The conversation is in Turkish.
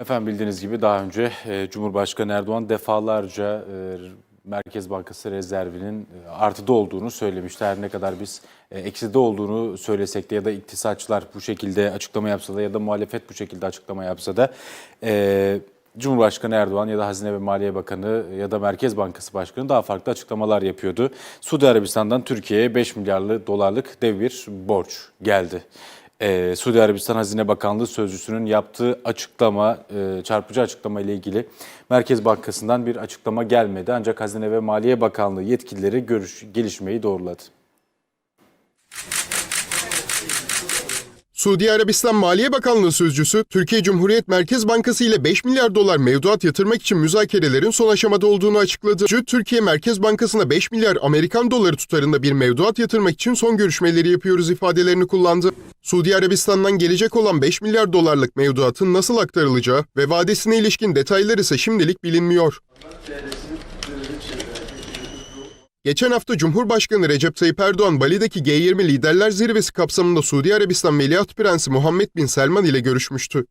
Efendim bildiğiniz gibi daha önce e, Cumhurbaşkanı Erdoğan defalarca e, Merkez Bankası rezervinin e, artıda olduğunu söylemişti. Her ne kadar biz ekside olduğunu söylesek de ya da iktisatçılar bu şekilde açıklama yapsa da ya da muhalefet bu şekilde açıklama yapsa da Cumhurbaşkanı Erdoğan ya da Hazine ve Maliye Bakanı ya da Merkez Bankası Başkanı daha farklı açıklamalar yapıyordu. Suudi Arabistan'dan Türkiye'ye 5 milyarlı dolarlık dev bir borç geldi. Ee, Suudi Arabistan Hazine Bakanlığı Sözcüsü'nün yaptığı açıklama, e, çarpıcı açıklama ile ilgili Merkez Bankası'ndan bir açıklama gelmedi. Ancak Hazine ve Maliye Bakanlığı yetkilileri görüş, gelişmeyi doğruladı. Suudi Arabistan Maliye Bakanlığı sözcüsü, Türkiye Cumhuriyet Merkez Bankası ile 5 milyar dolar mevduat yatırmak için müzakerelerin son aşamada olduğunu açıkladı. Sözcü, Türkiye Merkez Bankası'na 5 milyar Amerikan doları tutarında bir mevduat yatırmak için son görüşmeleri yapıyoruz ifadelerini kullandı. Suudi Arabistan'dan gelecek olan 5 milyar dolarlık mevduatın nasıl aktarılacağı ve vadesine ilişkin detaylar ise şimdilik bilinmiyor. Geçen hafta Cumhurbaşkanı Recep Tayyip Erdoğan Bali'deki G20 Liderler Zirvesi kapsamında Suudi Arabistan Veliaht Prensi Muhammed Bin Selman ile görüşmüştü.